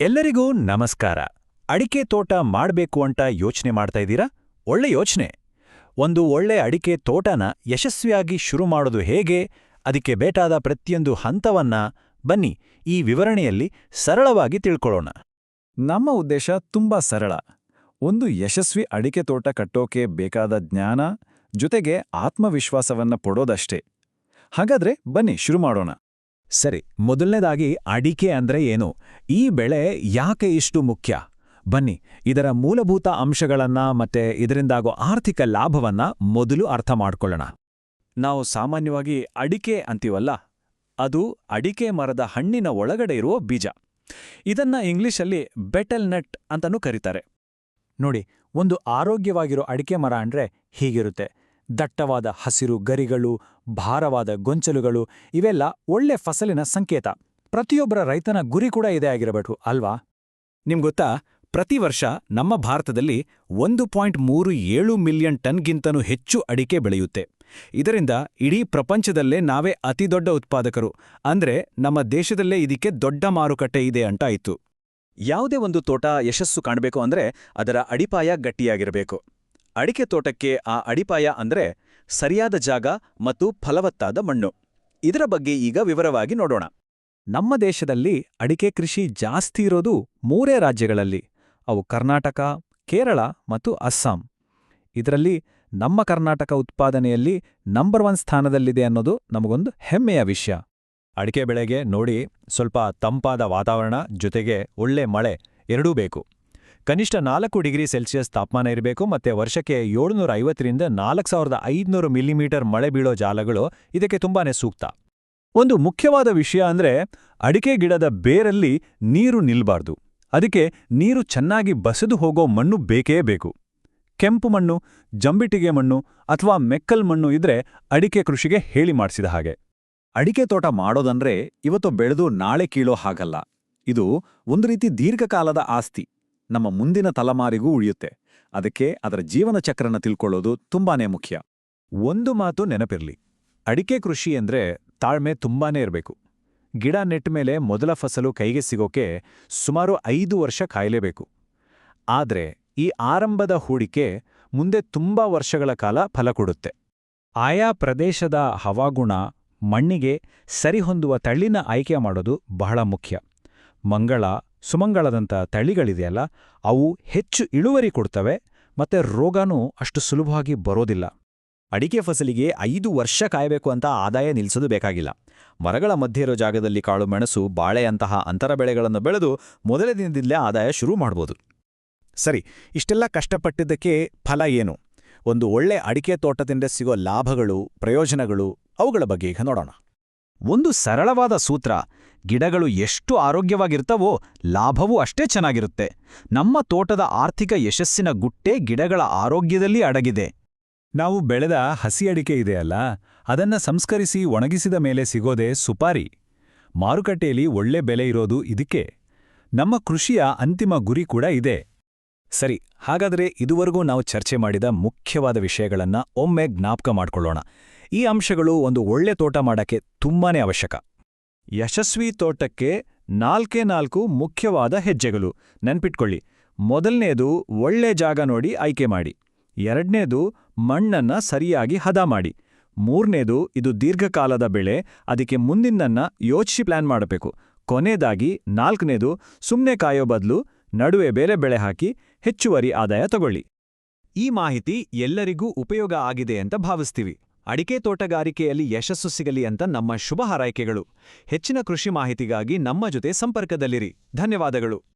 ಎಲ್ಲರಿಗೂ ನಮಸ್ಕಾರ. ಅಡಿಕೆ ತೋಟ ಮಾಡ್ಬೇಕು ಅಂತ ಯೋಚನೆ ಮಾಡ್ತಾ ಇದ್ದೀರಾ? ಒಳ್ಳೆ ಯೋಚನೆ. ಒಂದು ಒಳ್ಳೆ ಅಡಿಕೆ ತೋಟನ ಯಶಸ್ವಿಯಾಗಿ ಶುರು ಮಾಡೋದು ಹೇಗೆ? ಅದಕ್ಕೆ ಬೇಕಾದ ಪ್ರತಿಯೊಂದು ಹಂತವನ್ನ ಬನ್ನಿ, ಈ ವಿವರಣೆಯಲ್ಲಿ ಸರಳವಾಗಿ ತಿಳ್ಕೊಳ್ಳೋಣ. ನಮ್ಮ ಉದ್ದೇಶ ತುಂಬಾ ಸರಳ. ಒಂದು ಯಶಸ್ವಿ ಅಡಿಕೆ ತೋಟ ಕಟ್ಟೋಕೆ ಬೇಕಾದ ಜ್ಞಾನ, ಜೊತೆಗೆ ಆತ್ಮವಿಶ್ವಾಸವನ್ನ ಪಡೋದಷ್ಟೇ. ಹಾಗಾದ್ರೆ ಬನ್ನಿ, ಶುರು ಮಾಡೋಣ. ಸರಿ, ಮೊದಲನೇದಾಗಿ ಅಡಿಕೆ ಅಂದ್ರೆ ಏನು? ಈ ಬೆಳೆ ಯಾಕೆ ಇಷ್ಟು ಮುಖ್ಯ? ಬನ್ನಿ, ಇದರ ಮೂಲಭೂತ ಅಂಶಗಳನ್ನ ಮತ್ತೆ ಇದರಿಂದಾಗೋ ಆರ್ಥಿಕ ಲಾಭವನ್ನ ಮೊದಲು ಅರ್ಥ ಮಾಡಿಕೊಳ್ಳೋಣ. ನಾವು ಸಾಮಾನ್ಯವಾಗಿ ಅಡಿಕೆ ಅಂತೀವಲ್ಲ? ಅದು ಅಡಿಕೆ ಮರದ ಹಣ್ಣಿನ ಒಳಗಡೆ ಇರುವ ಬೀಜ. ಇದನ್ನ ಇಂಗ್ಲಿಷಲ್ಲಿ ಬೆಟಲ್ ನಟ್ ಅಂತನೂ ಕರೀತಾರೆ. ನೋಡಿ, ಒಂದು ಆರೋಗ್ಯವಾಗಿರೋ ಅಡಿಕೆ ಮರ ಅಂದ್ರೆ ಹೀಗಿರುತ್ತೆ. ದಟ್ಟವಾದ ಹಸಿರು ಗರಿಗಳು, ಭಾರವಾದ ಗೊಂಚಲುಗಳು, ಇವೆಲ್ಲ ಒಳ್ಳೆ ಫಸಲಿನ ಸಂಕೇತ. ಪ್ರತಿಯೊಬ್ಬರ ರೈತನ ಗುರಿ ಕೂಡ ಇದೇ ಆಗಿರಬೇಕು, ಅಲ್ವಾ? ನಿಮ್ಗೊತ್ತಾ ಪ್ರತಿ ವರ್ಷ ನಮ್ಮ ಭಾರತದಲ್ಲಿ ಒಂದು ಪಾಯಿಂಟ್ ಮೂರು ಏಳು ಮಿಲಿಯನ್ ಟನ್ಗಿಂತನೂ ಹೆಚ್ಚು ಅಡಿಕೆ ಬೆಳೆಯುತ್ತೆ. ಇದರಿಂದ ಇಡೀ ಪ್ರಪಂಚದಲ್ಲೇ ನಾವೇ ಅತಿದೊಡ್ಡ ಉತ್ಪಾದಕರು. ಅಂದ್ರೆ ನಮ್ಮ ದೇಶದಲ್ಲೇ ಇದಕ್ಕೆ ದೊಡ್ಡ ಮಾರುಕಟ್ಟೆ ಇದೆ ಅಂತ ಆಯ್ತು. ಯಾವುದೇ ಒಂದು ತೋಟ ಯಶಸ್ಸು ಕಾಣಬೇಕು ಅಂದ್ರೆ ಅದರ ಅಡಿಪಾಯ ಗಟ್ಟಿಯಾಗಿರಬೇಕು. ಅಡಿಕೆ ತೋಟಕ್ಕೆ ಆ ಅಡಿಪಾಯ ಅಂದ್ರೆ ಸರಿಯಾದ ಜಾಗ ಮತ್ತು ಫಲವತ್ತಾದ ಮಣ್ಣು. ಇದರ ಬಗ್ಗೆ ಈಗ ವಿವರವಾಗಿ ನೋಡೋಣ. ನಮ್ಮ ದೇಶದಲ್ಲಿ ಅಡಿಕೆ ಕೃಷಿ ಜಾಸ್ತಿ ಇರೋದು ಮೂರೇ ರಾಜ್ಯಗಳಲ್ಲಿ. ಅವು ಕರ್ನಾಟಕ, ಕೇರಳ ಮತ್ತು ಅಸ್ಸಾಂ. ಇದರಲ್ಲಿ ನಮ್ಮ ಕರ್ನಾಟಕ ಉತ್ಪಾದನೆಯಲ್ಲಿ ನಂಬರ್ ಒನ್ ಸ್ಥಾನದಲ್ಲಿದೆ ಅನ್ನೋದು ನಮಗೊಂದು ಹೆಮ್ಮೆಯ ವಿಷಯ. ಅಡಿಕೆ ಬೆಳೆಗೆ ನೋಡಿ, ಸ್ವಲ್ಪ ತಂಪಾದ ವಾತಾವರಣ ಜೊತೆಗೆ ಒಳ್ಳೆ ಮಳೆ ಎರಡೂ ಬೇಕು. ಕನಿಷ್ಠ ನಾಲ್ಕು ಡಿಗ್ರಿ ಸೆಲ್ಸಿಯಸ್ ತಾಪಮಾನ ಇರಬೇಕು ಮತ್ತೆ ವರ್ಷಕ್ಕೆ ಏಳ್ನೂರ ಐವತ್ತರಿಂದ ನಾಲ್ಕು ಸಾವಿರದ ಐದುನೂರು ಮಿಲಿಮೀಟರ್ ಮಳೆ ಬೀಳೋ ಜಾಲಗಳು ಇದಕ್ಕೆ ತುಂಬಾನೇ ಸೂಕ್ತ. ಒಂದು ಮುಖ್ಯವಾದ ವಿಷಯ ಅಂದ್ರೆ ಅಡಿಕೆ ಗಿಡದ ಬೇರಲ್ಲಿ ನೀರು ನಿಲ್ಬಾರ್ದು. ಅದಕ್ಕೆ ನೀರು ಚೆನ್ನಾಗಿ ಬಸದು ಹೋಗೋ ಮಣ್ಣು ಬೇಕೇ ಬೇಕು. ಕೆಂಪು ಮಣ್ಣು ಜಂಬಿಟಿಗೆ ಮಣ್ಣು ಅಥವಾ ಮೆಕ್ಕಲ್ ಮಣ್ಣು ಇದ್ರೆ ಅಡಿಕೆ ಕೃಷಿಗೆ ಹೇಳಿ ಮಾಡಿಸಿದ ಹಾಗೆ. ಅಡಿಕೆ ತೋಟ ಮಾಡೋದಂದ್ರೆ ಇವತ್ತು ಬೆಳೆದು ನಾಳೆ ಕೀಳೋ ಹಾಗಲ್ಲ. ಇದು ಒಂದು ರೀತಿ ದೀರ್ಘಕಾಲದ ಆಸ್ತಿ. ನಮ್ಮ ಮುಂದಿನ ತಲೆಮಾರಿಗೂ ಉಳಿಯುತ್ತೆ. ಅದಕ್ಕೆ ಅದರ ಜೀವನ ಚಕ್ರನ ತಿಳ್ಕೊಳ್ಳೋದು ತುಂಬಾನೇ ಮುಖ್ಯ. ಒಂದು ಮಾತು ನೆನಪಿರ್ಲಿ. ಅಡಿಕೆ ಕೃಷಿ ಅಂದ್ರೆ ತಾಳ್ಮೆ ತುಂಬಾನೇ ಇರಬೇಕು. ಗಿಡ ನೆಟ್ಟ ಮೇಲೆ ಮೊದಲ ಫಸಲು ಕೈಗೆ ಸಿಗೋಕೆ ಸುಮಾರು ಐದು ವರ್ಷ ಕಾಯಲೇಬೇಕು. ಆದ್ರೆ ಈ ಆರಂಭದ ಹೂಡಿಕೆ ಮುಂದೆ ತುಂಬಾ ವರ್ಷಗಳ ಕಾಲ ಫಲ ಕೊಡುತ್ತೆ. ಆಯಾ ಪ್ರದೇಶದ ಹವಾಗುಣ ಮಣ್ಣಿಗೆ ಸರಿಹೊಂದುವ ತಳ್ಳಿನ ಆಯ್ಕೆ ಮಾಡೋದು ಬಹಳ ಮುಖ್ಯ. ಮಂಗಳ ಸುಮಂಗಳದಂಥ ತಳಿಗಳಿದೆಯಲ್ಲ, ಅವು ಹೆಚ್ಚು ಇಳುವರಿ ಕೊಡ್ತವೆ ಮತ್ತೆ ರೋಗನೂ ಅಷ್ಟು ಸುಲಭವಾಗಿ ಬರೋದಿಲ್ಲ. ಅಡಿಕೆ ಫಸಲಿಗೆ ಐದು ವರ್ಷ ಕಾಯಬೇಕು ಅಂತ ಆದಾಯ ನಿಲ್ಲಿಸೋದು ಬೇಕಾಗಿಲ್ಲ. ಮರಗಳ ಮಧ್ಯೆ ಇರೋ ಜಾಗದಲ್ಲಿ ಕಾಳು ಮೆಣಸು, ಬಾಳೆಯಂತಹ ಅಂತರ ಬೆಳೆಗಳನ್ನು ಬೆಳೆದು ಮೊದಲ ದಿನದಿಂದಲೇ ಆದಾಯ ಶುರು ಮಾಡ್ಬೋದು. ಸರಿ, ಇಷ್ಟೆಲ್ಲ ಕಷ್ಟಪಟ್ಟಿದ್ದಕ್ಕೆ ಫಲ ಏನು? ಒಂದು ಒಳ್ಳೆ ಅಡಿಕೆ ತೋಟದಿಂದ ಸಿಗೋ ಲಾಭಗಳು, ಪ್ರಯೋಜನಗಳು ಅವುಗಳ ಬಗ್ಗೆ ಈಗ ನೋಡೋಣ. ಒಂದು ಸರಳವಾದ ಸೂತ್ರ ಗಿಡಗಳು ಎಷ್ಟು ಆರೋಗ್ಯವಾಗಿರ್ತವೋ ಲಾಭವೂ ಅಷ್ಟೇ ಚೆನ್ನಾಗಿರುತ್ತೆ. ನಮ್ಮ ತೋಟದ ಆರ್ಥಿಕ ಯಶಸ್ಸಿನ ಗುಟ್ಟೆ ಗಿಡಗಳ ಆರೋಗ್ಯದಲ್ಲಿ ಅಡಗಿದೆ. ನಾವು ಬೆಳೆದ ಹಸಿ ಅಡಿಕೆ ಇದೆಯಲ್ಲ ಅದನ್ನ ಸಂಸ್ಕರಿಸಿ ಒಣಗಿಸಿದ ಮೇಲೆ ಸಿಗೋದೇ ಸುಪಾರಿ. ಮಾರುಕಟ್ಟೆಯಲ್ಲಿ ಒಳ್ಳೆ ಬೆಲೆ ಇರೋದು ಇದಕ್ಕೆ. ನಮ್ಮ ಕೃಷಿಯ ಅಂತಿಮ ಗುರಿ ಕೂಡ ಇದೆ. ಸರಿ, ಹಾಗಾದರೆ ಇದುವರೆಗೂ ನಾವು ಚರ್ಚೆ ಮಾಡಿದ ಮುಖ್ಯವಾದ ವಿಷಯಗಳನ್ನ ಒಮ್ಮೆ ಜ್ಞಾಪಕ ಮಾಡಿಕೊಳ್ಳೋಣ. ಈ ಅಂಶಗಳು ಒಂದು ಒಳ್ಳೆ ತೋಟ ಮಾಡಕ್ಕೆ ತುಂಬಾನೇ ಅವಶ್ಯಕ. ಯಶಸ್ವಿ ತೋಟಕ್ಕೆ ನಾಲ್ಕೇ ನಾಲ್ಕು ಮುಖ್ಯವಾದ ಹೆಜ್ಜೆಗಳು. ನೆನ್ಪಿಟ್ಕೊಳ್ಳಿ. ಮೊದಲನೇದು ಒಳ್ಳೆ ಜಾಗ ನೋಡಿ ಆಯ್ಕೆ ಮಾಡಿ. ಎರಡನೇದು ಮಣ್ಣನ್ನ ಸರಿಯಾಗಿ ಹದ ಮಾಡಿ. ಮೂರನೇದು ಇದು ದೀರ್ಘಕಾಲದ ಬೆಳೆ, ಅದಕ್ಕೆ ಮುಂದಿನನ್ನ ಯೋಚಿಸಿ ಪ್ಲಾನ್ ಮಾಡಬೇಕು. ಕೊನೆಯದಾಗಿ ನಾಲ್ಕನೇದು ಸುಮ್ಮನೆ ಕಾಯೋ ಬದಲು, ನಡುವೆ ಬೇರೆ ಬೆಳೆ ಹಾಕಿ ಹೆಚ್ಚುವರಿ ಆದಾಯ ತಗೊಳ್ಳಿ. ಈ ಮಾಹಿತಿ ಎಲ್ಲರಿಗೂ ಉಪಯೋಗ ಆಗಿದೆ ಅಂತ ಭಾವಿಸ್ತೀವಿ. ಅಡಿಕೆ ತೋಟಗಾರಿಕೆಯಲ್ಲಿ ಯಶಸ್ಸು ಸಿಗಲಿ ಅಂತ ನಮ್ಮ ಶುಭ ಹಾರೈಕೆಗಳು. ಹೆಚ್ಚಿನ ಕೃಷಿ ಮಾಹಿತಿಗಾಗಿ ನಮ್ಮ ಜೊತೆ ಸಂಪರ್ಕದಲ್ಲಿರಿ. ಧನ್ಯವಾದಗಳು.